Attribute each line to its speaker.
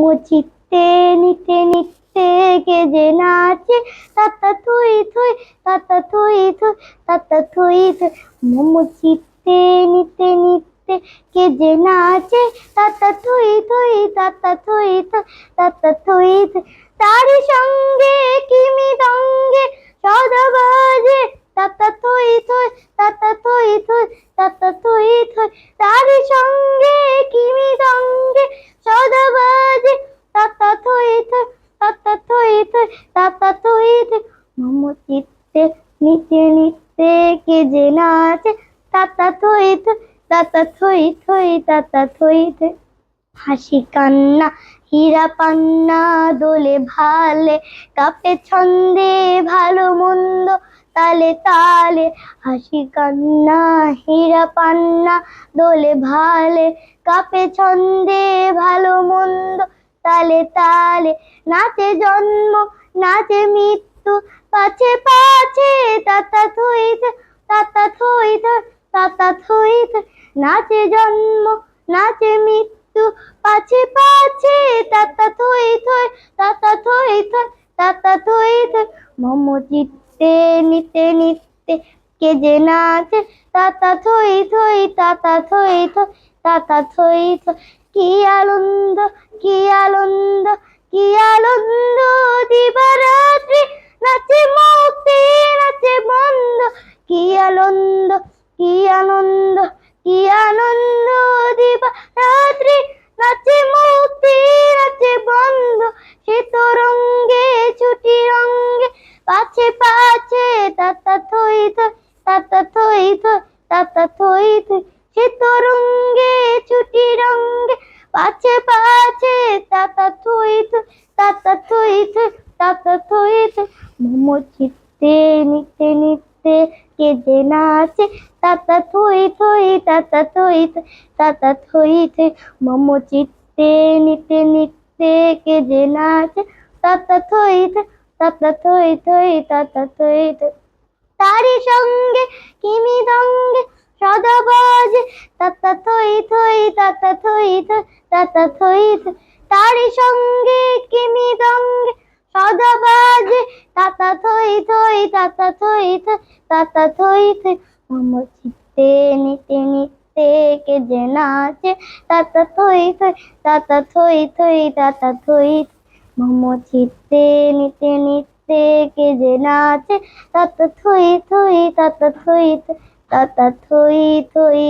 Speaker 1: মুচিতে নিতে নিতে কে যে নাচে। তাতা থুই থুই, তাতা থুই থুই, তাতা থুই থুই। মুচিতে নিতে নিতে কে যে নাচে। তাতা থুই থুই, তাতা থুই থুই, তাতা থুই থুই। তারি সঙ্গে কিমি দঙ্গে সদা বাজে তাতা তাতা থুই মোমো চিত্তে নিচে নিতে কে যে নাচে। তাতা থুই তাতা থুই থুই তাতা থুই হাসি কান্না, হীরা পান্না, দোলে ভালে, কাপে ছন্দে, ভালো মন্দ, তালে তালে। হাসি কান্না, হীরা পান্না, দোলে ভালে, কাপে ছন্দে, ভালো মন্দ, তালে তালে। নাচে জন্ম নাচে মৃত্যু, পাছে পাছে, তাতা থই তাতা থই তাতা থই। নাচে জন্ম নাচে মৃত্যু, পাছে পাছে, তাতা থই থই তাতা থই থই তাতা থই থই মম চিত্তে নিতে নিতে, কে যে নাচে, তাতা থই থই তাতা থই থই তাতা থই থই কি আনন্দ কি আনন্দ কি আনন্দ দিবারাত্রি? নাচে মুক্তি নাচে বন্ধ কি আনন্দ কি আনন্দ কি আনন্দ দিবা রাত্রি নাচে মুক্তি নাচে বন্ধ সে রঙ্গে ছুটি রঙ্গে পাছে পাছে, তাতা থই থই, তাতা তাতা থই থই তাতা থই থই মোমো চিত্তে নিতে নিতে কে যে নাচে তাতা থই থই তাতা থই তাতা থই থই মোমো চিত্তে নিতে নিতে কে যে নাচে তাতা থই তাতা থই থই তাতা থই তারি সঙ্গে কিমি দঙ্গে সদা বাজে তাতা থই থই তাতা থই থই তাতা থই তারি সঙ্গে কিমি দঙ্গে? সদা বাজে তাতা থই থই, তাতা থই থই, তাতা থই থই। মোমো চিত্তে নিতে নিতে কে যে নাচে? তাতা থই থই, তাতা থই থই, তাতা থই মোমো চিত্তে নিতে নিতে কে যে নাচে? তাতা থই থই, তাতা থই তাতা থই থই।